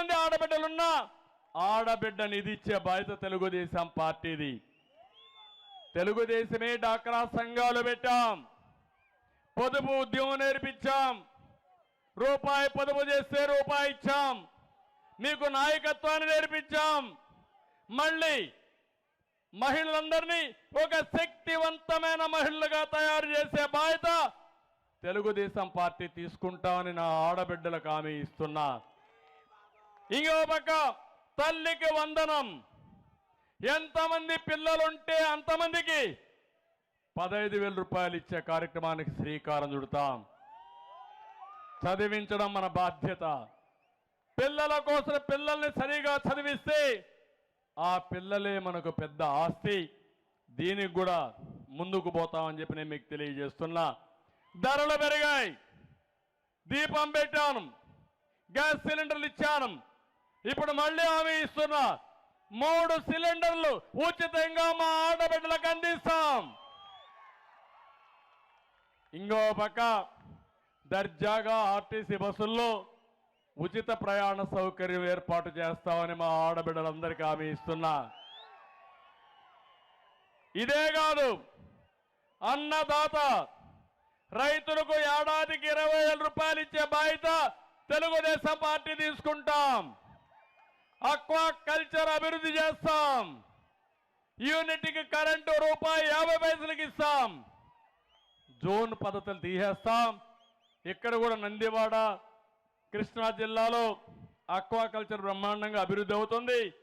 మంది ఆడబిడ్డలున్నా ఆడబిడ్డ ఇదిచ్చే బాధ్యత తెలుగుదేశం పార్టీది. తెలుగుదేశమే డాక్రా సంఘాలు పెట్టాం. పొదుపు ఉద్యమం నేర్పించాం. రూపాయి పొదుపు చేస్తే రూపాయి ఇచ్చాం. మీకు నాయకత్వాన్ని నేర్పించాం. మళ్ళీ మహిళలందరినీ ఒక శక్తివంతమైన మహిళలుగా తయారు చేసే బాధ్యత తెలుగుదేశం పార్టీ తీసుకుంటామని నా ఆడబిడ్డలకు హామీ ఇస్తున్నా. ఇంకో పక్క తల్లికి వందనం. ఎంతమంది పిల్లలుంటే అంతమందికి పదహైదు వేల రూపాయలు ఇచ్చే కార్యక్రమానికి శ్రీకారం చుడతాం. చదివించడం మన బాధ్యత. పిల్లల కోసం పిల్లల్ని సరిగా చదివిస్తే ఆ పిల్లలే మనకు పెద్ద ఆస్తి. దీనికి కూడా ముందుకు పోతామని చెప్పి నేను మీకు తెలియజేస్తున్నా. ధరలు పెరిగాయి. దీపం పెట్టాను. గ్యాస్ సిలిండర్లు ఇచ్చాను. ఇప్పుడు మళ్ళీ హామీ ఇస్తున్నా మూడు సిలిండర్లు ఉచితంగా మా ఆడబిడ్డలకు అందిస్తాం. ఇంకో పక్క దర్జాగా ఆర్టీసీ బస్సుల్లో ఉచిత ప్రయాణ సౌకర్యం ఏర్పాటు చేస్తామని మా ఆడబిడ్డలందరికీ హామీ ఇస్తున్నా. ఇదే కాదు అన్నదాత రైతులకు ఏడాదికి ఇరవై వేల రూపాయలు ఇచ్చే బాధ్యత తెలుగుదేశం పార్టీ తీసుకుంటాం. అక్వా కల్చర్ అభివృద్ధి చేస్తాం. యూనిట్కి కరెంటు రూపాయి యాభై పైసలకి ఇస్తాం. జోన్ పద్ధతులు తీసేస్తాం. ఇక్కడ కూడా నందివాడ కృష్ణా జిల్లాలో అక్వాకల్చర్ బ్రహ్మాండంగా అభివృద్ధి అవుతుంది.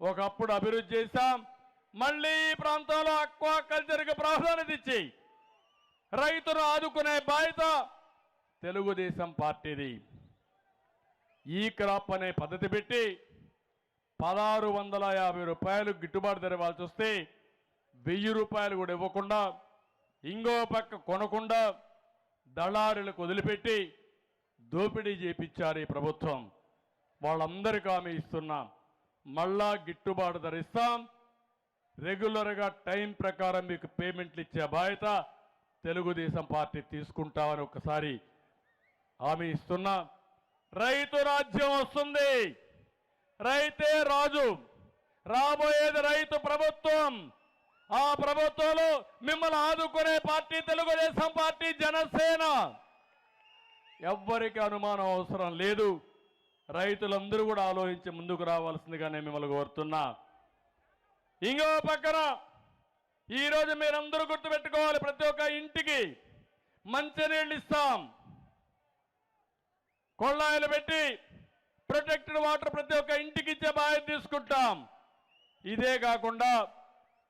ఒకప్పుడు అభివృద్ధి చేశాం. మళ్ళీ ఈ ప్రాంతంలో అక్వాకల్చర్కి ప్రాధాన్యత ఇచ్చి రైతును ఆదుకునే బాధ్యత తెలుగుదేశం పార్టీది. ఈ క్రాప్ అనే పద్ధతి పెట్టి పదహారు వందల యాభై రూపాయలు గిట్టుబాటు ధర ఇవ్వాల్సి వస్తే వెయ్యి రూపాయలు కూడా ఇవ్వకుండా ఇంకో పక్క కొనకుండా దళారులకు వదిలిపెట్టి దోపిడీ చేపించారు ఈ ప్రభుత్వం. వాళ్ళందరికీ ఆమె ఇస్తున్నాం మళ్ళా గిట్టుబాటు ధర ఇస్తాం. రెగ్యులర్గా టైం ప్రకారం మీకు పేమెంట్లు ఇచ్చే బాధ్యత తెలుగుదేశం పార్టీ తీసుకుంటామని ఒకసారి హామీ ఇస్తున్నా. రైతు రాజ్యం వస్తుంది. రైతే రాజు. రాబోయేది రైతు ప్రభుత్వం. ఆ ప్రభుత్వంలో మిమ్మల్ని ఆదుకునే పార్టీ తెలుగుదేశం పార్టీ జనసేన. ఎవ్వరికి అనుమానం అవసరం లేదు. రైతులందరూ కూడా ఆలోచించి ముందుకు రావాల్సిందిగా నేను మిమ్మల్ని కోరుతున్నా. ఇంకో పక్కన ఈరోజు మీరందరూ గుర్తుపెట్టుకోవాలి ప్రతి ఒక్క ఇంటికి మంచినీళ్ళు ఇస్తాం. కొళ్ళాయిలు పెట్టి ప్రొటెక్టెడ్ వాటర్ ప్రతి ఒక్క ఇంటికి ఇచ్చే బాధ్యత తీసుకుంటాం. ఇదే కాకుండా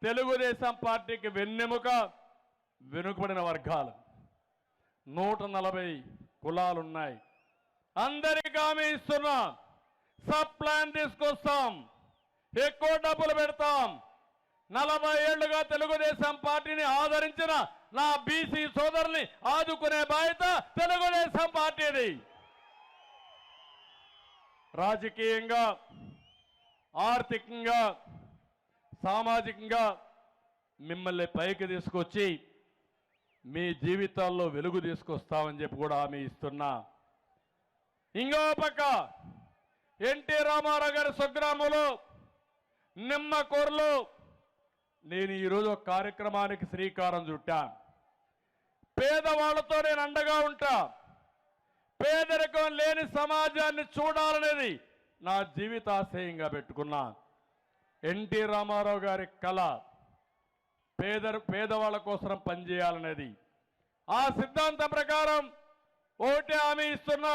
తెలుగుదేశం పార్టీకి వెన్నెముక వెనుకబడిన వర్గాలు. నూట నలభై కులాలున్నాయి. అందరికీ హామీ ఇస్తున్నా. సబ్ ప్లాన్ తీసుకొస్తాం. ఎక్కువ డబ్బులు పెడతాం. నలభై ఏళ్ళుగా తెలుగుదేశం పార్టీని ఆదరించిన నా బీసీ సోదరుని ఆదుకునే బాధ్యత తెలుగుదేశం పార్టీది. రాజకీయంగా ఆర్థికంగా సామాజికంగా మిమ్మల్ని పైకి తీసుకొచ్చి మీ జీవితాల్లో వెలుగు తీసుకొస్తామని చెప్పి కూడా హామీ ఇస్తున్నా. ఇంకో పక్క ఎన్టీ రామారావు గారి స్వగ్రామంలో నిమ్మకూరులో నేను ఈరోజు ఒక కార్యక్రమానికి శ్రీకారం చుట్టా. పేదవాళ్ళతో నేను అండగా ఉంటా. పేదరికం లేని సమాజాన్ని చూడాలనేది నా జీవితాశయంగా పెట్టుకున్నా. ఎన్టీ రామారావు గారి కళ పేద పేదవాళ్ళ కోసం పనిచేయాలనేది. ఆ సిద్ధాంతం ప్రకారం ఓటే హామీ ఇస్తున్నా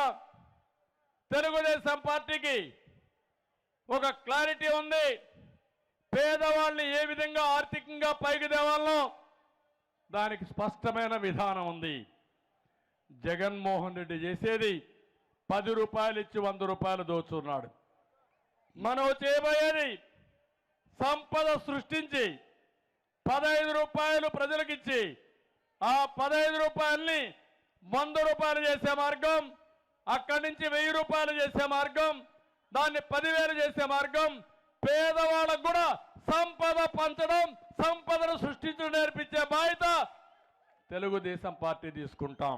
తెలుగుదేశం పార్టీకి ఒక క్లారిటీ ఉంది. పేదవాళ్ళని ఏ విధంగా ఆర్థికంగా పైకి తేవాలనో దానికి స్పష్టమైన విధానం ఉంది. జగన్మోహన్ రెడ్డి చేసేది పది రూపాయలు ఇచ్చి వంద రూపాయలు దోచున్నాడు. మనం చేయబోయేది సంపద సృష్టించి పదహైదు రూపాయలు ప్రజలకిచ్చి ఆ పదహైదు రూపాయల్ని వంద రూపాయలు చేసే మార్గం అక్కడి నుంచి వెయ్యి రూపాయలు చేసే మార్గం దాన్ని పదివేలు చేసే మార్గం పేదవాళ్ళకు కూడా సంపద పంచడం సంపదను సృష్టించడం నేర్పించే బాధ్యత తెలుగుదేశం పార్టీ తీసుకుంటాం.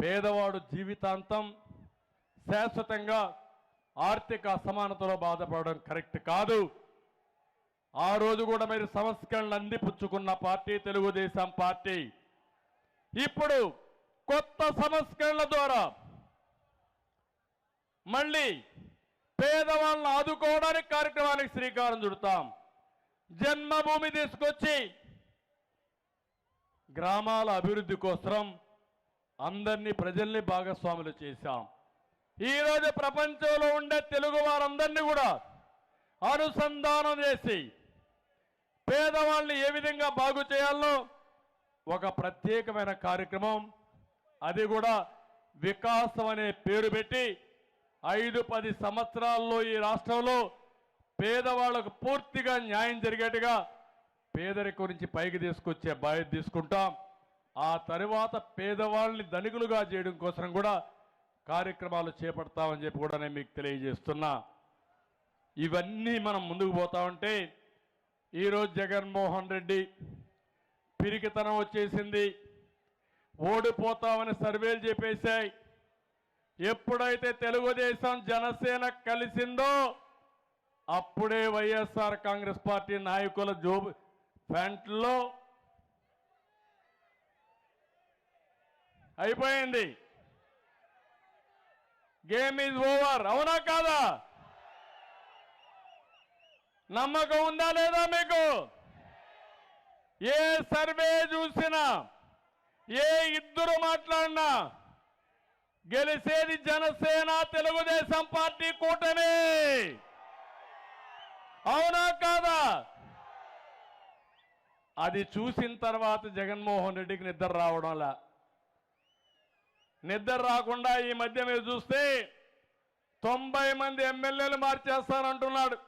పేదవాడు జీవితాంతం శాశ్వతంగా ఆర్థిక అసమానతలో బాధపడడం కరెక్ట్ కాదు. ఆ రోజు కూడా మీరు సంస్కరణలు అందిపుచ్చుకున్న పార్టీ తెలుగుదేశం పార్టీ. ఇప్పుడు కొత్త సంస్కరణల ద్వారా మళ్ళీ పేదవాళ్ళను ఆదుకోవడానికి కార్యక్రమానికి శ్రీకారం చుడతాం. జన్మభూమి తీసుకొచ్చి గ్రామాల అభివృద్ధి కోసం అందరినీ ప్రజల్ని భాగస్వాములు చేశాం. ఈరోజు ప్రపంచంలో ఉండే తెలుగు వారందరినీ కూడా అనుసంధానం చేసి పేదవాళ్ళని ఏ విధంగా బాగు చేయాలో ఒక ప్రత్యేకమైన కార్యక్రమం అది కూడా వికాసం అనే పేరు పెట్టి ఐదు పది సంవత్సరాల్లో ఈ రాష్ట్రంలో పేదవాళ్ళకు పూర్తిగా న్యాయం జరిగేట్టుగా పేదరికం నుంచి పైకి తీసుకొచ్చే బాధ్యత తీసుకుంటాం. ఆ తరువాత పేదవాళ్ళని ధనికులుగా చేయడం కోసం కూడా కార్యక్రమాలు చేపడతామని చెప్పి కూడా నేను మీకు తెలియజేస్తున్నా. ఇవన్నీ మనం ముందుకు పోతా ఉంటే ఈరోజు జగన్మోహన్ రెడ్డి పిరికితనం వచ్చేసింది. ఓడిపోతామని సర్వేలు చెప్పేశాయి. ఎప్పుడైతే తెలుగుదేశం జనసేన కలిసిందో అప్పుడే వైఎస్ఆర్ కాంగ్రెస్ పార్టీ నాయకుల జోబు ఫ్యాంట్లో అయిపోయింది. గేమ్ ఈజ్ ఓవర్ అవునా కాదా? నమ్మకం ఉందా లేదా మీకు? ఏ సర్వే చూసినా ఏ ఇద్దరు మాట్లాడినా గెలిసేది జనసేన తెలుగుదేశం పార్టీ కూటమి. అవునా కాదా? అది చూసిన తర్వాత జగన్మోహన్ రెడ్డికి నిద్ర రావడంలా. నిద్ర రాకుండా ఈ మధ్య మీరు చూస్తే తొంభై మంది ఎమ్మెల్యేలు మార్చేస్తానంటున్నాడు.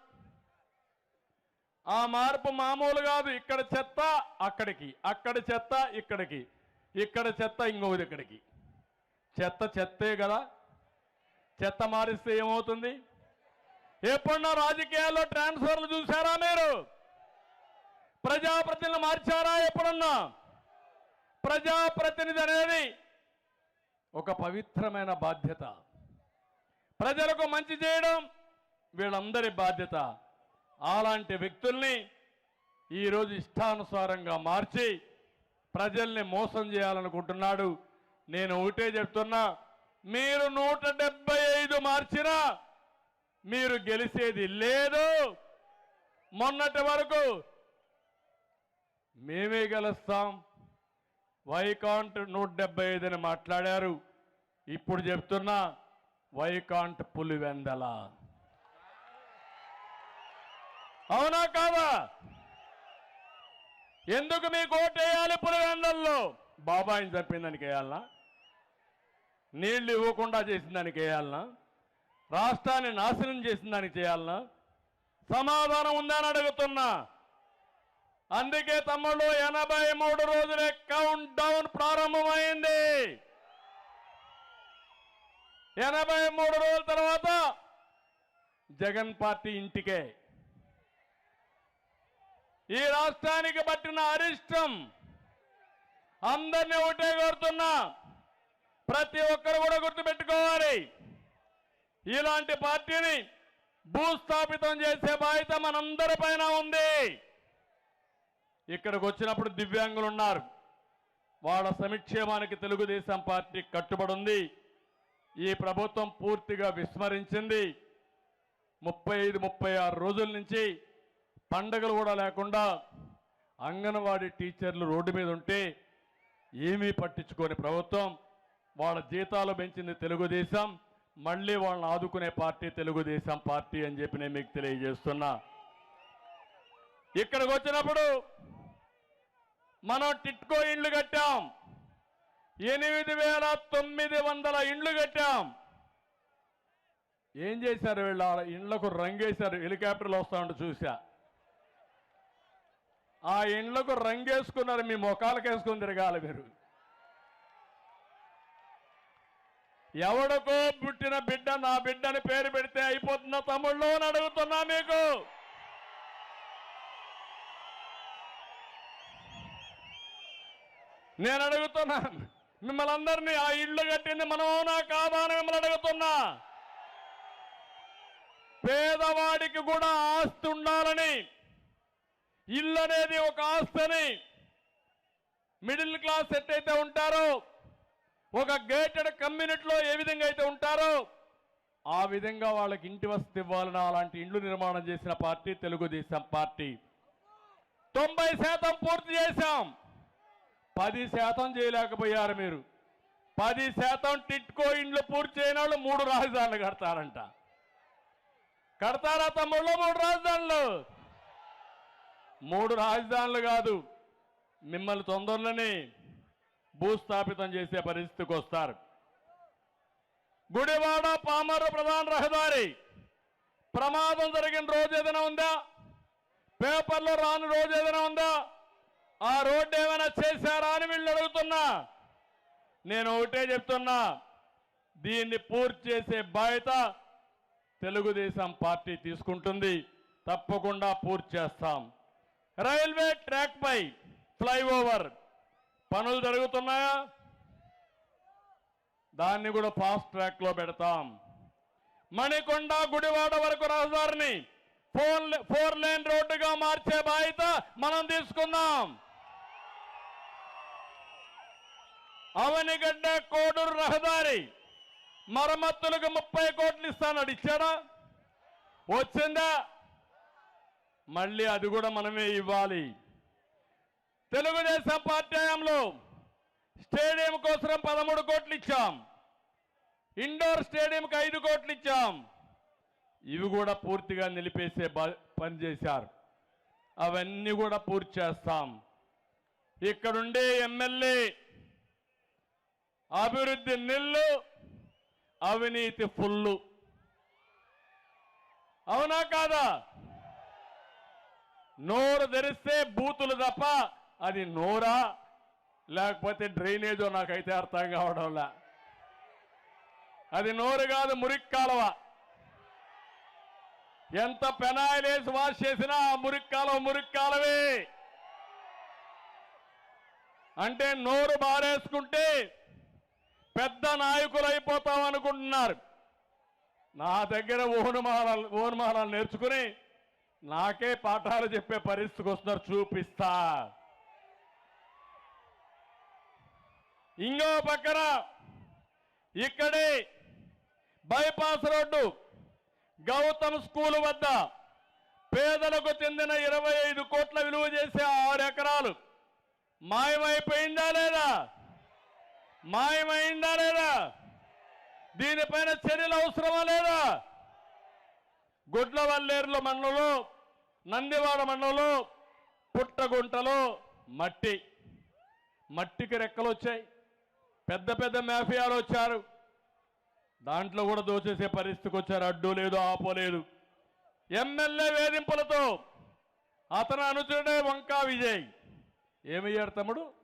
ఆ మార్పు మామూలు కాదు. ఇక్కడ చెత్త అక్కడికి. అక్కడ చెత్త ఇక్కడికి. ఇక్కడ చెత్త ఇంకో ఇక్కడికి. చెత్త చెత్తే కదా. చెత్త మారిస్తే ఏమవుతుంది? ఎప్పుడన్నా రాజకీయాల్లో ట్రాన్స్ఫర్లు చూసారా మీరు? ప్రజాప్రతినిధులు మార్చారా ఎప్పుడన్నా? ప్రజాప్రతినిధి అనేది ఒక పవిత్రమైన బాధ్యత. ప్రజలకు మంచి చేయడం వీళ్ళందరి బాధ్యత. అలాంటి వ్యక్తుల్ని ఈరోజు ఇష్టానుసారంగా మార్చి ప్రజల్ని మోసం చేయాలనుకుంటున్నాడు. నేను ఒకటే చెప్తున్నా మీరు నూట డెబ్బై ఐదు మార్చినా మీరు గెలిచేది లేదు. మొన్నటి వరకు మేమే గెలుస్తాం వైకాంట్ నూట డెబ్బై ఐదు అని మాట్లాడారు. ఇప్పుడు చెప్తున్నా వైకాంట్ పులివెందల. అవునా కాదా? ఎందుకు మీకు ఓటేయాలి పులివెందల్లో? బాబాయిని చంపిన దానికి వేయాలనా? నీళ్ళు ఇవ్వకుండా చేసిన దానికి వేయాలనా? రాష్ట్రాన్ని నాశనం చేసిన దానికి చేయాలనా? సమాధానం ఉందని అడుగుతున్నా. అందుకే తమ్ముడు ఎనభై మూడు రోజులే కౌంట్ డౌన్ ప్రారంభమైంది. ఎనభై మూడు రోజుల తర్వాత జగన్ పార్టీ ఇంటికే. ఈ రాష్ట్రానికి పట్టిన అరిష్టం అందరినీ ఒకటే కోరుతున్నా ప్రతి ఒక్కరు కూడా గుర్తుపెట్టుకోవాలి. ఇలాంటి పార్టీని భూస్థాపితం చేసే బాధ్యత మనందరిపైన ఉంది. ఇక్కడికి వచ్చినప్పుడు దివ్యాంగులు ఉన్నారు వాళ్ళ సంక్షేమానికి తెలుగుదేశం పార్టీ కట్టుబడి ఉంది ఈ ప్రభుత్వం పూర్తిగా విస్మరించింది. ముప్పై ఐదు ముప్పై ఆరు రోజుల నుంచి పండగలు కూడా లేకుండా అంగన్వాడీ టీచర్లు రోడ్డు మీద ఉంటే ఏమీ పట్టించుకోని ప్రభుత్వం వాళ్ళ జీతాలు పెంచింది తెలుగుదేశం. మళ్ళీ వాళ్ళని ఆదుకునే పార్టీ తెలుగుదేశం పార్టీ అని చెప్పి నేను మీకు తెలియజేస్తున్నా. ఇక్కడికి వచ్చినప్పుడు మనం టిట్కో ఇండ్లు కట్టాం. ఎనిమిది వేల తొమ్మిది వందల ఇండ్లు కట్టాం. ఏం చేశారు వీళ్ళ? ఇండ్లకు రంగేశారు. హెలికాప్టర్లు వస్తా ఉంటే చూసా. ఆ ఇండ్లకు రంగేసుకున్నారు. మీ ముఖాలకు వేసుకుని తిరగాలి మీరు. ఎవడికో పుట్టిన బిడ్డ నా బిడ్డని పేరు పెడితే అయిపోతున్న తమ్ముళ్ళు అని అడుగుతున్నా మీకు. నేను అడుగుతున్నా మిమ్మల్ని అందరినీ ఆ ఇల్లు కట్టింది మనం కాదా అని మిమ్మల్ని అడుగుతున్నా. పేదవాడికి కూడా ఆస్తి ఉండాలని ఇల్లు అనేది ఒక ఆస్తిని మిడిల్ క్లాస్ ఎట్టయితే ఉంటారో ఒక గేటెడ్ కమ్యూనిటీలో ఏ విధంగా అయితే ఉంటారో ఆ విధంగా వాళ్ళకి ఇంటి వసతి ఇవ్వాలని అలాంటి ఇండ్లు నిర్మాణం చేసిన పార్టీ తెలుగుదేశం పార్టీ. తొంభై శాతం పూర్తి చేశాం. పది శాతం చేయలేకపోయారు మీరు. పది శాతం టిట్కో ఇండ్లు పూర్తి చేయని వాళ్ళు మూడు రాజధానులు కడతారంట. కడతారా తమ్ముళ్ళు మూడు రాజధానులు? మూడు రాజధానులు కాదు మిమ్మల్ని తొందరలోనే భూస్థాపితం చేసే పరిస్థితికి వస్తారు. గుడివాడ పామర ప్రధాన రహదారి ప్రమాదం జరిగిన రోజు ఏదైనా ఉందా? పేపర్లో రాని రోజు ఏదైనా ఉందా? ఆ రోడ్డు ఏమైనా చేశారా అని వీళ్ళు అడుగుతున్నా. నేను ఒకటే చెప్తున్నా దీన్ని పూర్తి చేసే బాధ్యత తెలుగుదేశం పార్టీ తీసుకుంటుంది. తప్పకుండా పూర్తి చేస్తాం. రైల్వే ట్రాక్ పై ఫ్లైఓవర్ పనులు జరుగుతున్నాయా? దాన్ని కూడా ఫాస్ట్ ట్రాక్లో పెడతాం. మణికొండ గుడివాడ వరకు రహదారిని ఫోర్ ఫోర్ లేన్ రోడ్డుగా మార్చే బాధ్యత మనం తీసుకుందాం. అవనిగడ్డ కోడూరు రహదారి మరమ్మతులకు ముప్పై కోట్లు ఇస్తానడు ఇచ్చాడా వచ్చిందా మళ్ళీ అది కూడా మనమే ఇవ్వాలి తెలుగుదేశం పార్టీ హయాంలో స్టేడియం కోసం పదమూడు కోట్లు ఇచ్చాం ఇండోర్ స్టేడియంకి ఐదు కోట్లు ఇచ్చాం ఇవి కూడా పూర్తిగా నిలిపేసే పని చేశారు అవన్నీ కూడా పూర్తి చేస్తాం ఇక్కడుండే ఎమ్మెల్యే అభివృద్ధి నిల్లు అవినీతి ఫుల్లు. అవునా కాదా? నోరు తెరిస్తే బూతులు తప్ప అది నోరా? లేకపోతే డ్రైనేజో నాకైతే అర్థం కావడంలా. అది నోరు కాదు మురికి కాలువ. ఎంత పెనాయిలేసి వాష్ చేసినా ఆ మురికి కాలువ మురికి కాలువే. అంటే నోరు బారేసుకుంటే పెద్ద నాయకులు అయిపోతాం అనుకుంటున్నారు. నా దగ్గర ఓనుమాల ఓనుమాలాలు నేర్చుకుని నాకే పాఠాలు చెప్పే పరిస్థితికి వస్తున్నారు చూపిస్తా. ఇంకో పక్కన ఇక్కడే బైపాస్ రోడ్డు గౌతమ్ స్కూల్ వద్ద పేదలకు చెందిన ఇరవై ఐదు కోట్ల విలువ చేసే ఆరు ఎకరాలు మాయమైపోయిందా లేదా? మాయమైందా లేదా? దీనిపైన చర్యలు అవసరమా లేదా? గుడ్లవల్లేరుల మండలంలో నందివాడ మండలంలో పుట్టగుంటలో మట్టి మట్టికి రెక్కలు వచ్చాయి. పెద్ద పెద్ద మాఫియాలు వచ్చారు. దాంట్లో కూడా దోచేసే పరిస్థితికి వచ్చారు. అడ్డు లేదు ఆపోలేదు ఎమ్మెల్యే వేధింపులతో అతను అనుచరుడే వంకా విజయ్. ఏమయ్యాడు తమ్ముడు?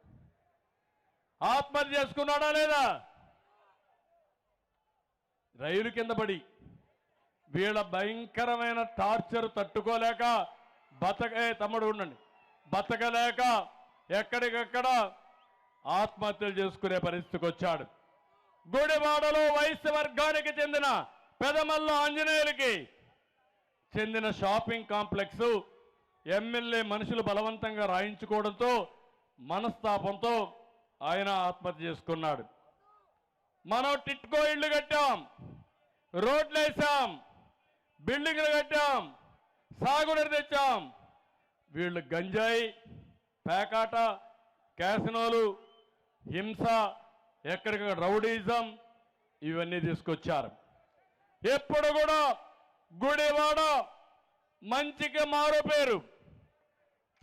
ఆత్మహత్య చేసుకున్నాడా లేదా? రైలు కింద పడి వీళ్ళ భయంకరమైన టార్చర్ తట్టుకోలేక బతక తమ్ముడు ఉండండి. బతకలేక ఎక్కడికక్కడ ఆత్మహత్యలు చేసుకునే పరిస్థితికి వచ్చాడు. గుడివాడలో వయస్సు వర్గానికి చెందిన పెదమల్ల ఆంజనేయులకి చెందిన షాపింగ్ కాంప్లెక్స్ ఎమ్మెల్యే మనుషులు బలవంతంగా రాయించుకోవడంతో మనస్తాపంతో ఆయన ఆత్మహత్య చేసుకున్నాడు. మనం టిట్కో ఇళ్ళు కట్టాం రోడ్లు వేసాం బిల్డింగ్లు కట్టాం సాగునీరు తెచ్చాం. వీళ్ళు గంజాయి పేకాట క్యాసినోలు హింస ఎక్కడికక్కడ రౌడీజం ఇవన్నీ తీసుకొచ్చారు. ఎప్పుడు కూడా గుడివాడ మంచికి మారు పేరు.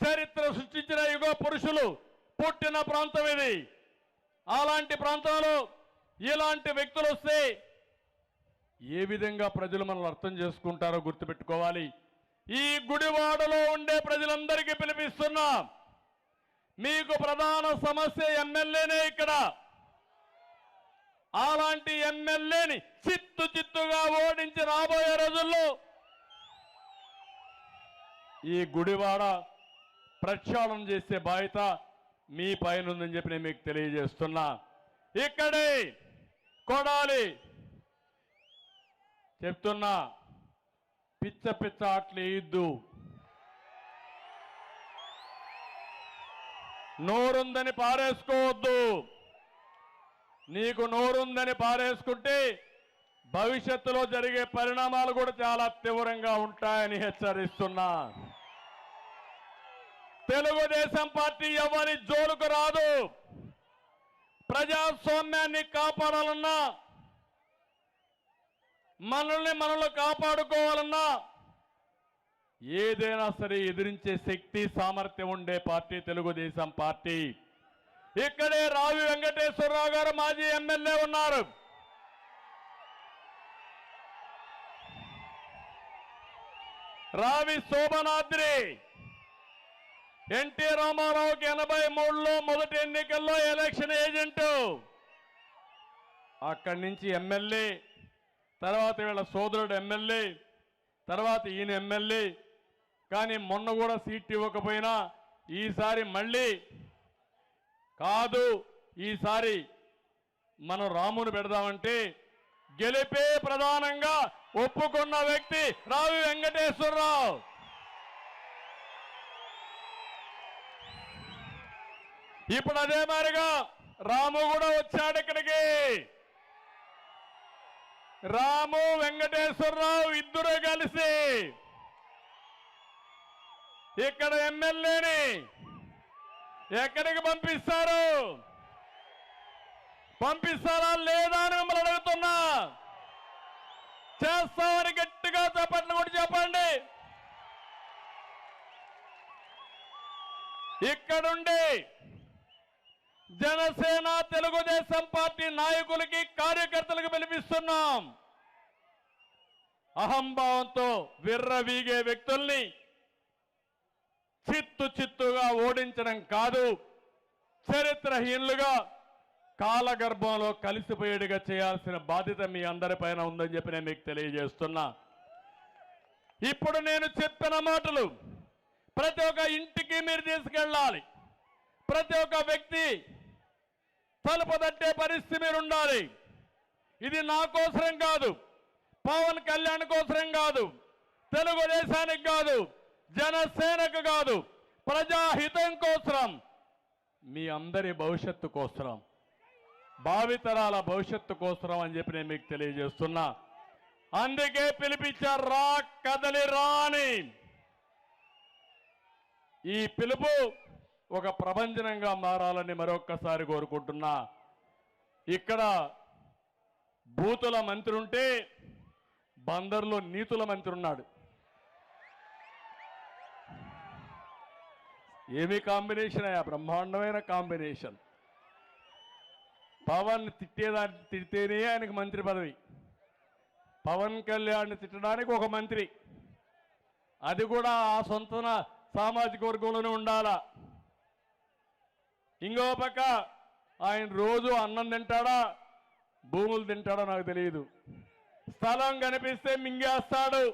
చరిత్ర సృష్టించిన యుగ పురుషులు పుట్టిన ప్రాంతం ఇది. అలాంటి ప్రాంతంలో ఇలాంటి వ్యక్తులు వస్తే ఏ విధంగా ప్రజలు మనల్ని అర్థం చేసుకుంటారో గుర్తుపెట్టుకోవాలి. ఈ గుడివాడలో ఉండే ప్రజలందరికీ పిలిపిస్తున్నా. మీకు ప్రధాన సమస్య ఎమ్మెల్యేనే ఇక్కడ. అలాంటి ఎమ్మెల్యేని చిత్తు చిత్తుగా ఓడించి రాబోయే రోజుల్లో ఈ గుడివాడ ప్రక్షాళన చేసే బాధ్యత మీ పైన ఉందని చెప్పి నేను మీకు తెలియజేస్తున్నా. ఇక్కడే కొడాలి. చెప్తున్నా పిచ్చ పిచ్చ ఆటలు వేయద్దు. నోరుందని పారేసుకోవద్దు. నీకు నోరుందని పారేసుకుంటే భవిష్యత్తులో జరిగే పరిణామాలు కూడా చాలా తీవ్రంగా ఉంటాయని హెచ్చరిస్తున్నా. తెలుగుదేశం పార్టీ ఎవరి జోలుకు రాదు? ప్రజాస్వామ్యాన్ని కాపాడాలన్నా మనల్ని మనల్ని కాపాడుకోవాలన్నా ఏదైనా సరే ఎదిరించే శక్తి సామర్థ్యం ఉండే పార్టీ తెలుగుదేశం పార్టీ. ఇక్కడే రావి వెంకటేశ్వరరావు గారు మాజీ ఎమ్మెల్యే ఉన్నారు. రావి శోభనాద్రి ఎన్టీ రామారావుకి ఎనభై మూడులో మొదటి ఎన్నికల్లో ఎలక్షన్ ఏజెంటు. అక్కడి నుంచి ఎమ్మెల్యే తర్వాత వీళ్ళ సోదరుడు ఎమ్మెల్యే తర్వాత ఈయన ఎమ్మెల్యే. కానీ మొన్న కూడా సీట్ ఇవ్వకపోయినా ఈసారి మళ్ళీ కాదు ఈసారి మనం రామును పెడదామంటే గెలిపే ప్రధానంగా ఒప్పుకున్న వ్యక్తి రావి వెంకటేశ్వరరావు. ఇప్పుడు అదే మారిగా రాము కూడా వచ్చాడు ఇక్కడికి. రాము వెంకటేశ్వరరావు ఇద్దరు కలిసి ఇక్కడ ఎమ్మెల్యేని ఎక్కడికి పంపిస్తారు? పంపిస్తారా లేదా అని మిమ్మల్ని అడుగుతున్నా. చేస్తామని గట్టిగా చెప్పండి కూడా చెప్పండి. ఇక్కడుండి జనసేన తెలుగుదేశం పార్టీ నాయకులకి కార్యకర్తలకు పిలిపిస్తున్నాం. అహంభావంతో విర్రవీగే వ్యక్తుల్ని చిత్తు చిత్తుగా ఓడించడం కాదు చరిత్రహీనులుగా కాలగర్భంలో కలిసిపోయేడుగా చేయాల్సిన బాధ్యత మీ అందరిపైన ఉందని చెప్పి నేను మీకు తెలియజేస్తున్నా. ఇప్పుడు నేను చెప్పిన మాటలు ప్రతి ఒక్క ఇంటికి మీరు తీసుకెళ్ళాలి. ప్రతి ఒక్క వ్యక్తి తలుపుదట్టే పరిస్థితి మీరు ఉండాలి ఇది నా కోసరం కాదు. పవన్ కళ్యాణ్ కోసరం కాదు. తెలుగుదేశానికి కాదు. జనసేనకు కాదు. ప్రజాహితం కోసరం. మీ అందరి భవిష్యత్తు కోసరం. భావితరాల భవిష్యత్తు కోసరం అని చెప్పి నేను మీకు తెలియజేస్తున్నా. అందుకే పిలిపించారు రా కదలి రాని ఈ పిలుపు ఒక ప్రభంజనంగా మారాలని మరొక్కసారి కోరుకుంటున్నా. ఇక్కడ బూతుల మంత్రి ఉంటే బందర్లో నీతుల మంత్రి ఉన్నాడు. ఏమి కాంబినేషన్ అయ్యా? బ్రహ్మాండమైన కాంబినేషన్. పవన్ తిట్టేదాన్ని తిడితేనే ఆయనకు మంత్రి పదవి. పవన్ కళ్యాణ్ తిట్టడానికి ఒక మంత్రి. అది కూడా ఆ సొంత సామాజిక వర్గంలోనే ఉండాలా? ఇంకో పక్క ఆయన రోజు అన్నం తింటాడా? భూములు తింటాడో నాకు తెలియదు. స్థలం కనిపిస్తే మింగేస్తాడు.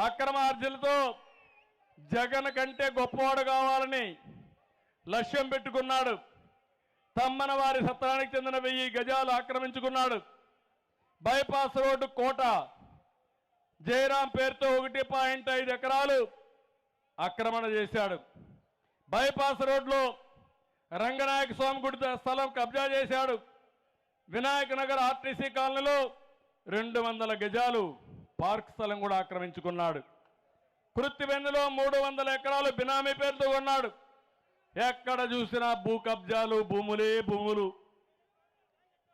అక్రమ అర్జులతో జగన్ కంటే గొప్పవాడు కావాలని లక్ష్యం పెట్టుకున్నాడు. తమ్మన వారి సత్రానికి చెందిన వెయ్యి గజాలు ఆక్రమించుకున్నాడు. బైపాస్ రోడ్డు కోట జయరాం పేరుతో ఒకటి పాయింట్ ఐదు ఎకరాలు ఆక్రమణ చేశాడు. బైపాస్ రోడ్లో రంగనాయక స్వామి గుడి స్థలం కబ్జా చేశాడు. వినాయక నగర్ ఆర్టీసీ కాలనీలో రెండు వందల గజాలు పార్క్ స్థలం కూడా ఆక్రమించుకున్నాడు. కృత్తివెన్నులో మూడు వందల ఎకరాలు బినామీ పేరుతో కొన్నాడు. ఎక్కడ చూసినా భూ కబ్జాలు భూములే భూములు.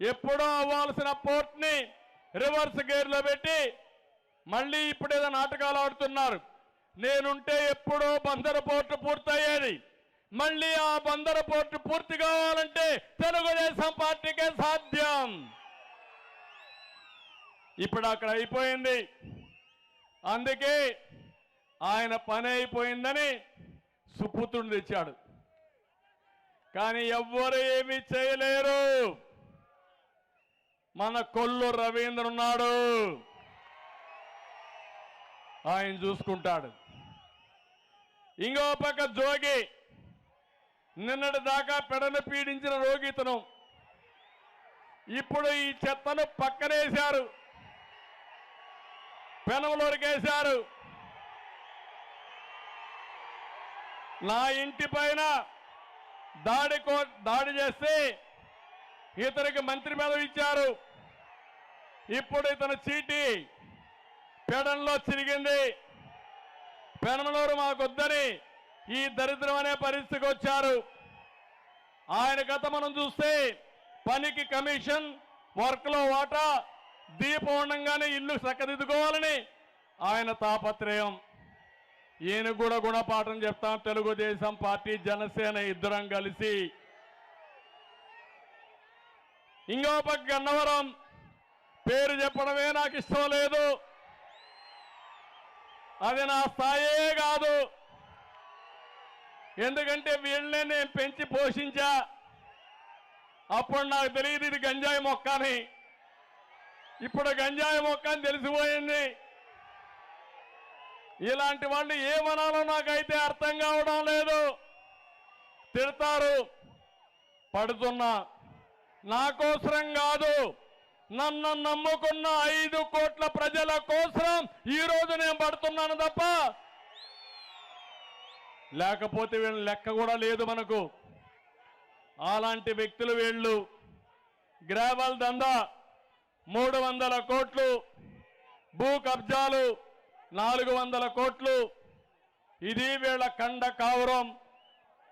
ఎప్పుడో అవ్వాల్సిన పోర్ట్ని రివర్స్ గేర్లో పెట్టి మళ్ళీ ఇప్పుడేదో నాటకాలు ఆడుతున్నారు. నేనుంటే ఎప్పుడో బందరు పోర్టు పూర్తయ్యేది. మళ్ళీ ఆ బందర పోర్టు పూర్తి కావాలంటే తెలుగుదేశం పార్టీకే సాధ్యం. ఇప్పుడు అక్కడ అయిపోయింది. అందుకే ఆయన పని అయిపోయిందని సుపుత్రుడు తెచ్చాడు. కానీ ఎవ్వరు ఏమీ చేయలేరు. మన కొల్లు రవీంద్ర ఉన్నాడు. ఆయన చూసుకుంటాడు. ఇంకో పక్క జోగి నిన్నటి దాకా పెడను పీడించిన రోగితను ఇప్పుడు ఈ చెత్తను పక్కనేశారు. పెనమలూరుకి నా ఇంటి పైన దాడి కో దాడి చేస్తే ఇతనికి మంత్రి పదవి ఇచ్చారు. ఇప్పుడు ఇతను చీటి పెడంలో చిరిగింది. పెనమలూరు మాకొద్దని ఈ దరిద్రం అనే పరిస్థితికి వచ్చారు. ఆయన గత మనం చూస్తే పనికి కమిషన్ వర్క్లో వాటా దీపం ఉండంగానే ఇల్లు చక్కదిద్దుకోవాలని ఆయన తాపత్రయం. ఈయన కూడా గుణపాఠం చెప్తాం తెలుగుదేశం పార్టీ జనసేన ఇద్దరం కలిసి. ఇంకో పక్క గన్నవరం పేరు చెప్పడమే నాకు ఇష్టం లేదు. అది నా స్థాయే కాదు. ఎందుకంటే వీళ్ళనే నేను పెంచి పోషించా. అప్పుడు నాకు తెలియదు ఇది గంజాయి మొక్క అని. ఇప్పుడు గంజాయి మొక్క అని తెలిసిపోయింది. ఇలాంటి వాళ్ళు ఏమనాలో నాకైతే అర్థం కావడం లేదు. తిడతారు. పడుతున్నా. నా కోసరం కాదు. నన్ను నమ్ముకున్న ఐదు కోట్ల ప్రజల కోసం ఈరోజు నేను పడుతున్నాను తప్ప లేకపోతే వీళ్ళ లెక్క కూడా లేదు మనకు. అలాంటి వ్యక్తులు వీళ్ళు. గ్రావల్ దందా మూడు వందల కోట్లు భూ కబ్జాలు నాలుగు వందల కోట్లు. ఇది వీళ్ళ కండ కావురం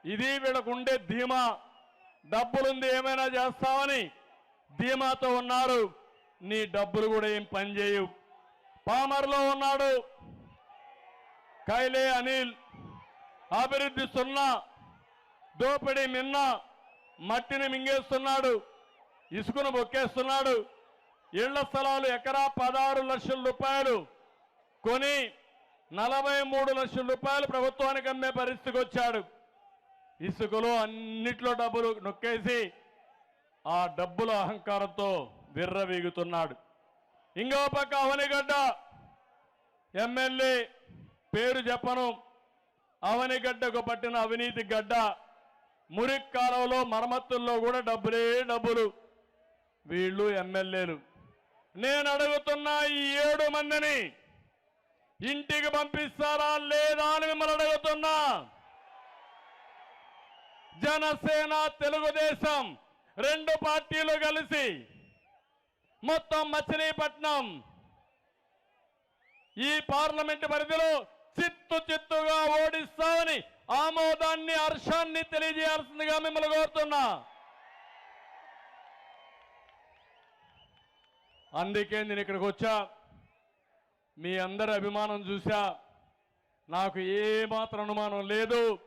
ఇది వీళ్ళకు ఉండే ధీమా. డబ్బులుంది ఏమైనా చేస్తామని ధీమాతో ఉన్నారు. నీ డబ్బులు కూడా ఏం పనిచేయవు పామర్లో ఉన్నాడు. కైలే అనిల్. అభివృద్ధి సున్నా దోపిడీ మిన్న మట్టిని మింగేస్తున్నాడు ఇసుకను బొక్కేస్తున్నాడు ఇళ్ళ స్థలాలు ఎకరా పదహారు లక్షల రూపాయలు కొని నలభై మూడు లక్షల రూపాయలు ప్రభుత్వానికి అమ్మే పరిస్థితికి వచ్చాడు. ఇసుకలో అన్నిట్లో డబ్బులు నొక్కేసి ఆ డబ్బుల అహంకారంతో విర్రవీగుతున్నాడు. ఇంకో పక్క అవనిగడ్డ ఎమ్మెల్యే పేరు చెప్పను. అవనిగడ్డకు పట్టిన అవినీతి గడ్డ మురిక్ కాలంలో మరమ్మతుల్లో కూడా డబ్బులే డబ్బులు. వీళ్ళు ఎమ్మెల్యేలు. నేను అడుగుతున్న ఈ ఏడు మందిని ఇంటికి పంపిస్తారా లేదా అని మిమ్మల్ని అడుగుతున్నా. జనసేన తెలుగుదేశం రెండు పార్టీలు కలిసి మొత్తం మచిలీపట్నం ఈ పార్లమెంట్ పరిధిలో చిత్తు చిత్తుగా ఓడిస్తామని ఆమోదాన్ని హర్షాన్ని తెలియజేయాల్సిందిగా మిమ్మల్ని కోరుతున్నా. అందుకే నేను ఇక్కడికి వచ్చా. మీ అందరి అభిమానం చూసా. నాకు ఏమాత్రం అనుమానం లేదు.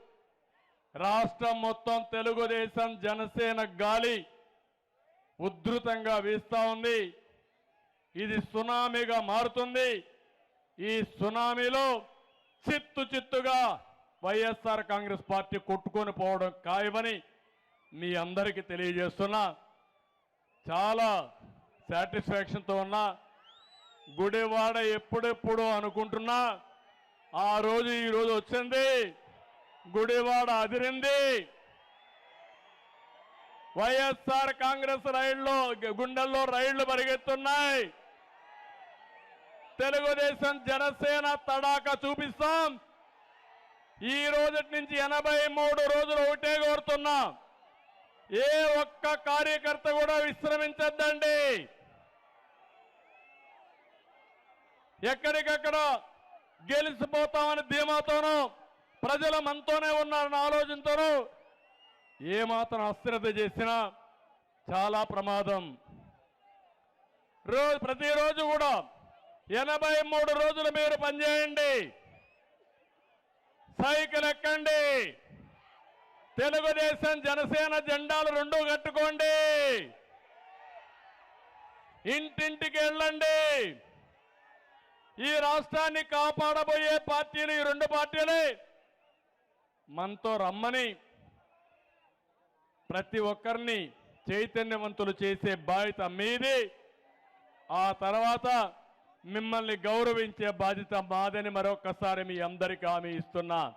రాష్ట్రం మొత్తం తెలుగుదేశం జనసేన గాలి ఉధృతంగా వీస్తూ ఉంది. ఇది సునామీగా మారుతుంది. ఈ సునామీలో చిత్తు చిత్తుగా వైఎస్ఆర్ కాంగ్రెస్ పార్టీ కొట్టుకొని పోవడం ఖాయమని మీ అందరికీ తెలియజేస్తున్నా. చాలా సాటిస్ఫాక్షన్తో ఉన్నా. గుడివాడ ఎప్పుడెప్పుడు అనుకుంటున్నా. ఆ రోజు ఈరోజు వచ్చింది. గుడివాడ అదిరింది. వైఎస్ఆర్ కాంగ్రెస్ రైళ్ళు గుండెల్లో రైళ్ళు పరిగెత్తున్నాయి. తెలుగుదేశం జనసేన తడాక చూపిస్తాం. ఈ రోజు నుంచి ఎనభై మూడు రోజులు ఒకటే కోరుతున్నా. ఏ ఒక్క కార్యకర్త కూడా విశ్రమించద్దండి. ఎక్కడికక్కడ గెలిచిపోతామని ధీమాతోనూ ప్రజలు మనతోనే ఉన్నారన్న ఆలోచనతోనూ ఏమాత్రం అస్థిరత చేసినా చాలా ప్రమాదం. రోజు ప్రతిరోజు కూడా ఎనభై మూడు రోజులు మీరు పనిచేయండి. సైకిల్ ఎక్కండి. తెలుగుదేశం జనసేన జెండాలు రెండు కట్టుకోండి. ఇంటింటికి వెళ్ళండి. ఈ రాష్ట్రాన్ని కాపాడబోయే పార్టీలు ఈ రెండు పార్టీలే. మనతో రమ్మని ప్రతి ఒక్కరిని చైతన్యవంతులు చేసే బాధ్యత మీది. ఆ తర్వాత మిమ్మల్ని గౌరవించే బాధ్యత మాదని మరొకసారి మీ అందరికీ హామీ ఇస్తున్నా.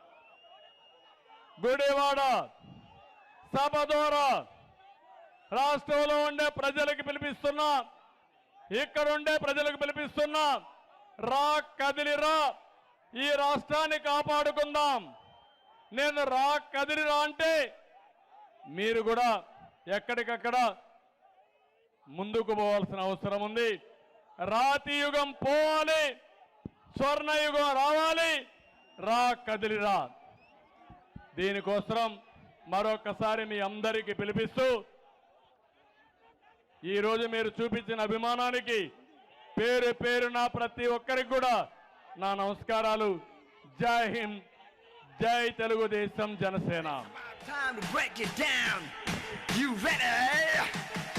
గుడివాడ సభ ద్వారా రాష్ట్రంలో ఉండే ప్రజలకు పిలిపిస్తున్నా. ఇక్కడ ఉండే ప్రజలకు పిలిపిస్తున్నా. రా కదిలిరా ఈ రాష్ట్రాన్ని కాపాడుకుందాం. నేను రా కదిలిరా అంటే మీరు కూడా ఎక్కడికక్కడ ముందుకు పోవాల్సిన అవసరం ఉంది. రాతి యుగం పోవాలి స్వర్ణయుగం రావాలి రా కదిలిరా దీనికోసం మరొకసారి మీ అందరికీ పిలిపిస్తూ ఈరోజు మీరు చూపించిన అభిమానానికి పేరు పేరు నా ప్రతి ఒక్కరికి కూడా నా నమస్కారాలు. జై హింద్ జై తెలుగుదేశం జనసేన.